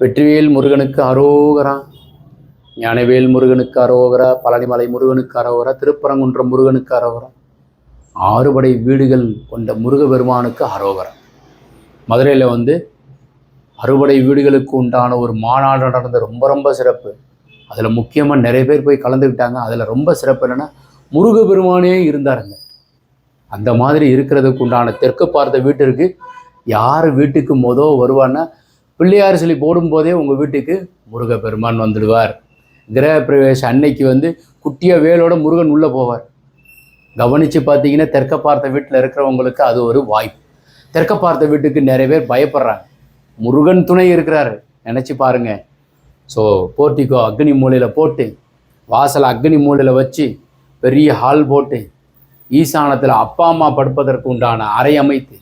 வெற்றிவேல் முருகனுக்கு அரோகரா. ஞானவேல் முருகனுக்கு அரோகரா. பழனிமலை முருகனுக்கு அரோகரா. திருப்பரங்குன்றம் முருகனுக்கு அரோகரா. ஆறுபடை வீடுகள் கொண்ட முருக பெருமானுக்கு அரோகரா. மதுரையில் வந்து அறுபடை வீடுகளுக்கு உண்டான ஒரு மாநாடு நடந்த ரொம்ப ரொம்ப சிறப்பு. அதில் முக்கியமாக நிறைய பேர் போய் கலந்துக்கிட்டாங்க. அதில் ரொம்ப சிறப்பு என்னென்னா முருக பெருமானே இருந்தாருங்க. அந்த மாதிரி இருக்கிறதுக்கு உண்டான தெற்கு பார்த்த வீட்டிற்கு யார் வீட்டுக்கு மொதல் வருவான்னா பிள்ளையார் சிலை போடும்போதே உங்கள் வீட்டுக்கு முருக பெருமான் வந்துடுவார். கிரக பிரவேசம் அன்னைக்கு வந்து குட்டியாக வேலோட முருகன் உள்ளே போவார். கவனித்து பார்த்தீங்கன்னா தெற்க பார்த்த வீட்டில் இருக்கிறவங்களுக்கு அது ஒரு வாய்ப்பு. தெற்க பார்த்த வீட்டுக்கு நிறைய பேர் பயப்படுறாங்க. முருகன் துணை இருக்கிறாரு. நினச்சி பாருங்கள் ஸோ போர்ட்டிக்கோ அக்னி மூலையில் போட்டு வாசலை அக்னி மூலையில் வச்சு பெரிய ஹால் போட்டு ஈசானத்தில் அப்பா அம்மா படுப்பதற்கு உண்டான அறை அமைத்து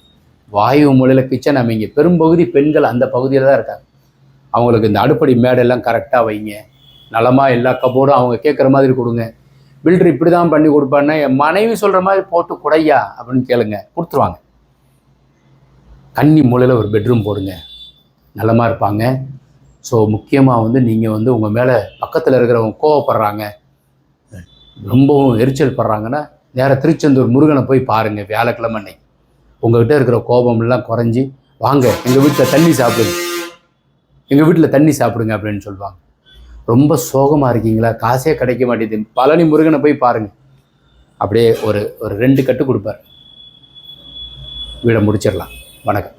வாயு மூலையில் கிச்சன் அமைங்க பெரும்பகுதி பெண்கள் அந்த பகுதியில் தான் இருக்காங்க. அவங்களுக்கு இந்த அடுப்படி மேடெல்லாம் கரெக்டாக வைங்க. நலமாக எல்லா கபோர்டும் அவங்க கேட்குற மாதிரி கொடுங்க. பில்டர் இப்படி தான் பண்ணி கொடுப்பான்னா என் மனைவி சொல்கிற மாதிரி போட்டு குடையா அப்படின்னு கேளுங்க. கொடுத்துருவாங்க. கன்னி மூலையில் ஒரு பெட்ரூம் போடுங்க. நலமாக இருப்பாங்க. ஸோ முக்கியமாக வந்து நீங்கள் வந்து உங்கள் மேலே பக்கத்தில் இருக்கிறவங்க கோவப்படுறாங்க. ரொம்பவும் எரிச்சல் படுறாங்கன்னா நேராக திருச்செந்தூர் முருகனை போய் பாருங்கள் வியாழக்கிழமை அன்னைக்கு. உங்கள்கிட்ட இருக்கிற கோபம் எல்லாம் குறைஞ்சி வாங்க எங்கள் வீட்டில் தண்ணி சாப்பிடுங்க. எங்கள் வீட்டில் தண்ணி சாப்பிடுங்க அப்படின்னு சொல்லுவாங்க. ரொம்ப சோகமாக இருக்கீங்களா? காசே கிடைக்க மாட்டேங்குது. பழனி முருகனை போய் பாருங்கள் அப்படியே ஒரு ஒரு ரெண்டு கட்டு கொடுப்பார். வீடை முடிச்சிடலாம். வணக்கம்.